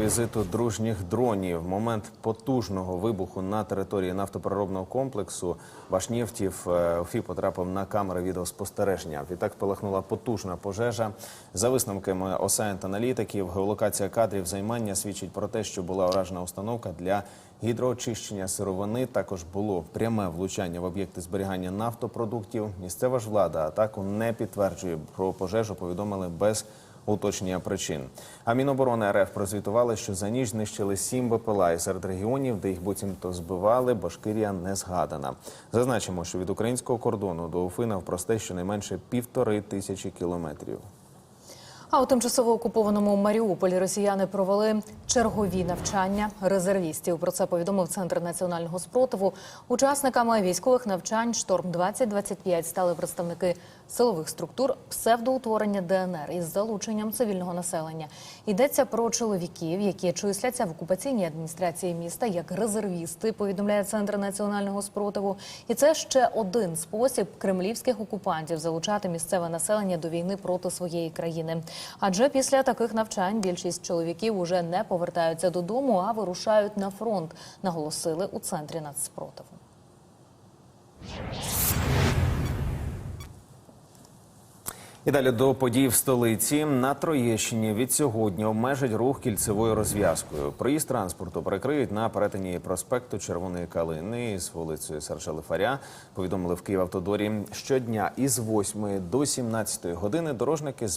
Візиту дружніх дронів. Момент потужного вибуху на території нафтопереробного комплексу Башнєвтів е, УФІ потрапив на камери відеоспостереження. Відтак спалахнула потужна пожежа. За висновками осаєнт-аналітиків, геолокація кадрів займання свідчить про те, що була уражена установка для гідроочищення сировини. Також було пряме влучання в об'єкти зберігання нафтопродуктів. Місцева ж влада атаку не підтверджує. Про пожежу повідомили без уточнення причин. А Міноборони РФ прозвітували, що за ніч знищили сім БПЛА і серед регіонів, де їх буцімто збивали, Башкирія не згадана. Зазначимо, що від українського кордону до Уфина впросте щонайменше півтори тисячі кілометрів. А у тимчасово окупованому Маріуполі росіяни провели чергові навчання резервістів. Про це повідомив центр національного спротиву. Учасниками військових навчань Шторм 2025 стали представники силових структур псевдоутворення ДНР із залученням цивільного населення. Йдеться про чоловіків, які числяться в окупаційній адміністрації міста як резервісти. Повідомляє центр національного спротиву. І це ще один спосіб кремлівських окупантів залучати місцеве населення до війни проти своєї країни. Адже після таких навчань більшість чоловіків уже не повертаються додому, а вирушають на фронт. Наголосили у центрі нацспротиву. І далі до подій в столиці на Троєщині від сьогодні обмежать рух кільцевою розв'язкою. Проїзд транспорту перекриють на перетині проспекту Червоної Калини з вулицею Сержа Лифаря. Повідомили в Київавтодорі. Щодня із 8 до 17 години дорожники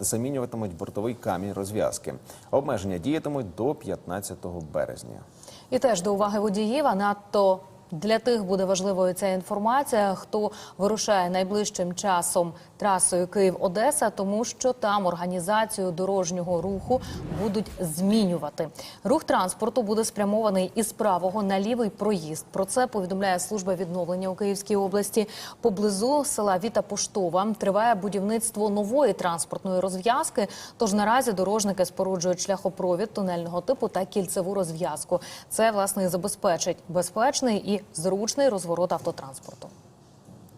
замінюватимуть бортовий камінь розв'язки. Обмеження діятимуть до 15 березня. І теж до уваги водіїв, а надто для тих буде важливою ця інформація, хто вирушає найближчим часом трасою Київ-Одеса, тому що там організацію дорожнього руху будуть змінювати. Рух транспорту буде спрямований із правого на лівий проїзд. Про це повідомляє служба відновлення у Київській області. Поблизу села Віта Поштова триває будівництво нової транспортної розв'язки. Тож наразі дорожники споруджують шляхопровід тунельного типу та кільцеву розв'язку. Це власне і забезпечить безпечний зручний розворот автотранспорту.